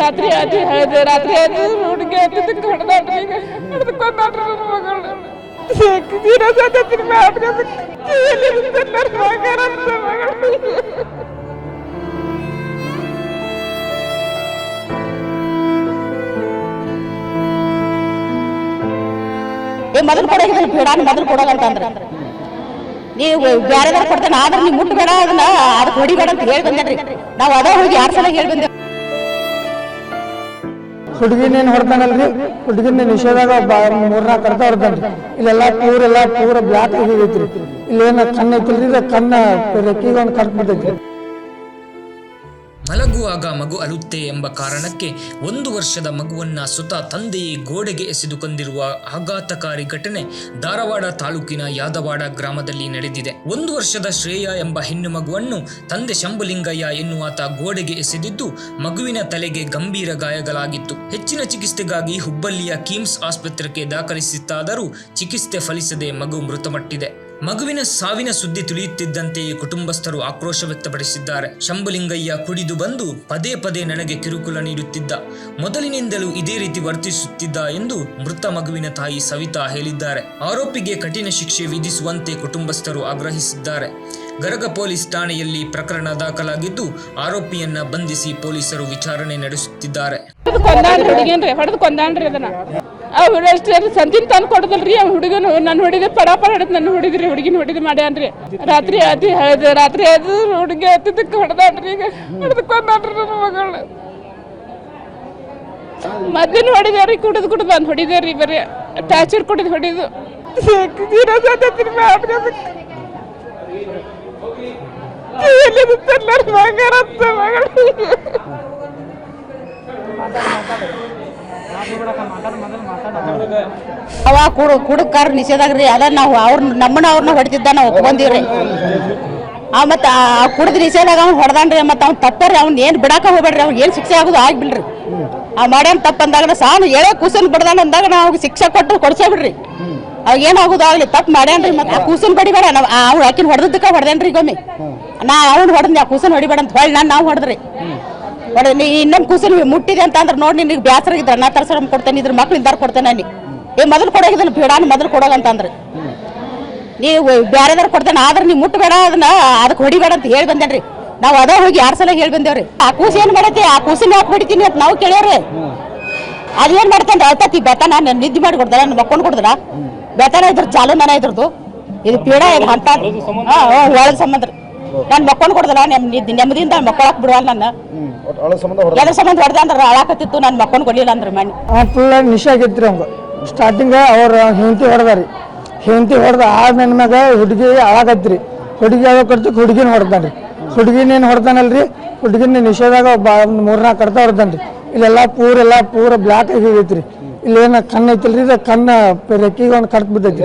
ರಾತ್ರಿ ಆಯ್ತು ಹೇಳಿದೆ, ರಾತ್ರಿ ಆಯ್ತು ಹುಡುಗಿ ಆಯ್ತಿದ್ದಕ್ಕೆ ಹೊಡೆದಾಡ್ರಿ ಈಗ. ಹಿಡ್ಕೊಂಡ್ರಿ ನನ್ನ ಮಗಳು ಜೀರ ನನ್ನ ಮಗಳು ಏ ಬೇಡ ಮೊದಲು ಕೊಡೋಲ್ಲ ಅಂತಂದ್ರೆ ನೀವು ಬ್ಯಾರೆದಾರ ಕೊಡ್ತೇನೆ, ಆದ್ರೆ ನೀವು ಮುಟ್ಟಬೇಡ ಅದನ್ನ, ಅದಕ್ಕೆ ಹೊಡಿಬೇಡ ಅಂತ ಹೇಳಿ ಬಂದೇನ್ರಿ ನಾವು ಅದ ಹೋಗಿ ಯಾರ ಸಲ ಹೇಳಿ ಬಂದೇವ್ ಹುಡುಗಿನೇನು ಹೊಡ್ತಾನಲ್ರಿ? ಹುಡುಗಿನ ನಿಷೇಧಾಗ ಮೂರ್ನಾಲ್ಕು ಕರ್ತ ಹೊಡ್ತಾನ್ರಿ. ಇಲ್ಲೆಲ್ಲ ಪೂರ, ಎಲ್ಲ ಪೂರ ಬ್ಲಾಕ್ ಆಗಿದೈತ್ರಿ ಇಲ್ಲೇನ ಕಣ್ಣು ಐತಿಲ್ರಿ ಕಣ್ಣ ರೆಕ್ಕಿಗೆ ಒಂದು ಬಿದ್ದೈತ್ರಿ. ಮಲಗುವಾಗ ಮಗು ಅಳುತ್ತೆ ಎಂಬ ಕಾರಣಕ್ಕೆ ಒಂದು ವರ್ಷದ ಮಗುವನ್ನ ಸುತ ತಂದೆಯೇ ಗೋಡೆಗೆ ಎಸೆದು ಕೊಂದಿರುವ ಆಘಾತಕಾರಿ ಘಟನೆ ಧಾರವಾಡ ತಾಲೂಕಿನ ಯಾದವಾಡ ಗ್ರಾಮದಲ್ಲಿ ನಡೆದಿದೆ. ಒಂದು ವರ್ಷದ ಶ್ರೇಯ ಎಂಬ ಹೆಣ್ಣು ಮಗುವನ್ನು ತಂದೆ ಶಂಭುಲಿಂಗಯ್ಯ ಎನ್ನುವಾತ ಗೋಡೆಗೆ ಎಸೆದಿದ್ದು ಮಗುವಿನ ತಲೆಗೆ ಗಂಭೀರ ಗಾಯಗಳಾಗಿತ್ತು. ಹೆಚ್ಚಿನ ಚಿಕಿತ್ಸೆಗಾಗಿ ಹುಬ್ಬಳ್ಳಿಯ ಕಿಮ್ಸ್ ಆಸ್ಪತ್ರೆಗೆ ದಾಖಲಿಸಿತ್ತಾದರೂ ಚಿಕಿತ್ಸೆ ಫಲಿಸದೆ ಮಗು ಮೃತಪಟ್ಟಿದೆ. ಮಗುವಿನ ಸಾವಿನ ಸುದ್ದಿ ತಿಳಿಯುತ್ತಿದ್ದಂತೆಯೇ ಕುಟುಂಬಸ್ಥರು ಆಕ್ರೋಶ ವ್ಯಕ್ತಪಡಿಸಿದ್ದಾರೆ. ಶಂಭುಲಿಂಗಯ್ಯ ಕುಡಿದು ಬಂದು ಪದೇ ಪದೇ ನನಗೆ ಕಿರುಕುಳ ನೀಡುತ್ತಿದ್ದ. ಮೊದಲಿನಿಂದಲೂ ಇದೇ ರೀತಿ ವರ್ತಿಸುತ್ತಿದ್ದ ಎಂದು ಮೃತ ಮಗುವಿನ ತಾಯಿ ಸವಿತಾ ಹೇಳಿದ್ದಾರೆ. ಆರೋಪಿಗೆ ಕಠಿಣ ಶಿಕ್ಷೆ ವಿಧಿಸುವಂತೆ ಕುಟುಂಬಸ್ಥರು ಆಗ್ರಹಿಸಿದ್ದಾರೆ. ಗರಗ ಪೊಲೀಸ್ ಠಾಣೆಯಲ್ಲಿ ಪ್ರಕರಣ ದಾಖಲಾಗಿದ್ದು, ಆರೋಪಿಯನ್ನ ಬಂಧಿಸಿ ಪೊಲೀಸರು ವಿಚಾರಣೆ ನಡೆಸುತ್ತಿದ್ದಾರೆ. ಹೊಡೆದು ಕೊಂದಾನ್ರಿ ಕೊಂದಾನ್ರಿ ಅದನ್ನ. ಅವ್ರು ಅಷ್ಟೇ ಸಂತಿನ ತಂದು ಕೊಡದಲ್ರಿ ಅವ್ನ ಹುಡುಗನು. ನನ್ನ ಹೊಡಿದೆ ಪಡ ಪಡ ಹಿಡಿದು ನನ್ನ ಹೊಡಿದ್ರಿ ಹುಡುಗಿನ ಹೊಡಿದು ಮಾಡ್ಯಾನ್ರಿ ರಾತ್ರಿ ಆಯ್ತು ಹೇಳಿದೆ ರಾತ್ರಿ ಅದು ಹುಡುಗಿ ಆಯ್ತಿದ್ದಕ್ಕೆ ಹೊಡೆದಾನ್ರಿ ಈಗ. ಹೊಡೆದು ಕೊಂದಾಡ್ರಿ ನನ್ನ ಮಗಳು. ಮದ್ದಿನ ಹೊಡಿದೇವ್ರಿ, ಕುಡಿದು ಕುಡಿದು ಬಂದು ಹೊಡಿದೇವ್ರಿ ಬರೀ. ಟಾರ್ಚರ್ ಕುಡಿದು ಹೊಡಿದು. ಜೀರ ಅವ ಕುಡು ಕುಡುಕಾರ ನಿಷೇಧಾಗ್ರಿ ಅದ ನಾವು ಅವ್ರ ನಮ್ಮನ್ನ ಅವ್ರನ್ನ ಹೊಡಿತಿದ್ದ ನಾವು ಒಪ್ಕೊಂದಿವ್ರಿ ಆ ಮತ್ತ ಆ ಕುಡ್ದು ನಿಷೇಧಾಗ ಅವ್ನು ಹೊಡೆದಾನ್ರಿ, ಮತ್ತ ಅವ್ನು ತಪ್ಪರಿ ಅವ್ನ ಏನು ಬಿಡಾಕ ಹೋಗ್ಬೇಡ್ರಿ, ಅವ್ನ್ ಏನು ಶಿಕ್ಷೆ ಆಗುದು ಆಗ್ಬಿಡ್ರಿ. ಆ ತಪ್ಪ ಅಂದಾಗ ಸಾನು ಹೇಳೇ ಕೂಸನ್ ಬಿಡ್ದಾನ ಅಂದಾಗ ನಾವು ಶಿಕ್ಷೆ ಕೊಟ್ಟು ಕೊಡ್ಸೇ ಬಿಡ್ರಿ. ಅವಾಗ ಏನ್ ಆಗ್ಲಿ, ತಪ್ಪು ಮಾಡ್ಯಾನ್ರಿ ಮತ್ತೆ ಕೂಸನ್ ಬಡಿಬೇಡ. ನಾವ್ ಅವ್ನು ಆಕಿನ ಹೊಡೆದಕ್ಕ ಹೊಡೆದೇನ್ರಿ ಗೊಮ್ಮೆ ನಾ ಅವ್ನು ಹೊಡೆದ್ನಿ, ಆ ಕೂಸನ್ ಹೊಡಿಬೇಡ ಅಂತ ಹೊಳ್ ನಾನು ನಾವು ಹೊಡೆದ್ರಿ. ಹೊಡೆ ನೀ ಇನ್ನೊಂದು ಕೂಸನ್ ಮುಟ್ಟಿದೆ ಅಂತ ಅಂದ್ರೆ ನೋಡಿ ನಿನಗೆ ಬ್ಯಾಸರ ಇದ್ರ. ನಾ ತರ್ಸರ ಕೊಡ್ತೇನೆ, ಇದ್ರ ಮಕ್ಳು ಇಂದಾರ ಕೊಡ್ತೇನೆ ನೀ ಏ, ಮೊದಲು ಕೊಡೋಗಿದ್ದಲ್ಲ, ಬೇಡಾನ ಮೊದಲು ಕೊಡೋಗಂತಂದ್ರೆ ನೀವು ಬ್ಯಾರೆದಾರ ಕೊಡ್ತೇನೆ, ಆದ್ರೆ ನೀವು ಮುಟ್ಟಬೇಡ ಅದನ್ನ ಅದಕ್ಕೆ ಹೊಡಿಬೇಡ ಅಂತ ಹೇಳಿ ಬಂದೇನ್ರಿ. ನಾವು ಅದ ಹೋಗಿ ಯಾರ ಸಲ ಹೇಳಿ ಬಂದೇವ್ರಿ. ಆ ಕೂಸು ಏನ್ ಮಾಡೈತಿ ಆ ಕೂಸಿನ ಯಾಕೆ ಹೊಡಿತೀನಿ ಅಂತ ನಾವು ಕೇಳ್ಯಾವ್ರಿ ಅದೇನ್ ಮಾಡ್ತಾನೆ ಅಳ್ತತಿ ಬತ್ತ ನಾನು ನಿದ್ದೆ ಮಾಡಿ ಕೊಡ್ತಾರ ನಾನು ಮಕ್ಕೊಂಡು ಕೊಡ್ದಾರ ಬೆತನ ಇದ್ರ ಚಾಲು ಮನೆ ಇದ್ರದ್ದು ಇದು ಪೀಡ ಇದು ಅಂತ. ಹಾ ಒಳದ ಸಂಬಂಧ ನಾನು ಮಕ್ಕೊಂಡು ಕೊಡ್ದಲ್ಲ ನಿದ್ದೆ ನೆಮ್ಮದಿಯಿಂದ ಮಕ್ಕಳಕ್ ಬಿಡವಲ್ಲ ನನ್ನ. ಎದ್ರ ಸಂಬಂಧ ಹೊಡೆದ ಅಂದ್ರೆ ಅಳಾಕತ್ತಿತ್ತು ನಾನು ಮಕ್ಕೊಂಡು ಕೊಡ್ಲಿಲ್ಲ ಅಂದ್ರೆ ಮಣ್ಣು. ಆ ಫುಲ್ ನಿಶೆ ಹಂಗ. ಸ್ಟಾರ್ಟಿಂಗ್ ಅವ್ರ ಹೆಂಡತಿ ಹೊಡೆದಾರಿ ಹೆಂಡತಿ ಹೊಡೆದ ಆದ್ಮೇಲೆ ಮ್ಯಾಗ ಹುಡುಗಿ ಅಳಾಕತ್ರಿ ಹುಡುಗಿ ಯಾವ ಕಡ್ತಕ್ಕೆ ಹುಡುಗಿನ ಹೊಡ್ದಾನ್ರಿ ಹುಡುಗಿನೇನು ಹೊಡ್ದಾನಲ್ರಿ? ಹುಡುಗಿನ ನಿಷೇಧಾಗ ಮೂರ್ನಾಲ್ಕು ಕಡ್ತ ಹೊಡೆದಾನ್ರಿ ಇಲ್ಲೆಲ್ಲ ಪೂರ ಎಲ್ಲ ಪೂರ ಬ್ಲಾಕ್ ಆಗೈತ್ರಿ ಇಲ್ಲೇನ ಕಣ್ಣ ಐತಿಲ್ರಿ ಕಣ್ಣ ರೆಕ್ಕಿಗೆ ಒಂದು ಬಿದ್ದೈತಿ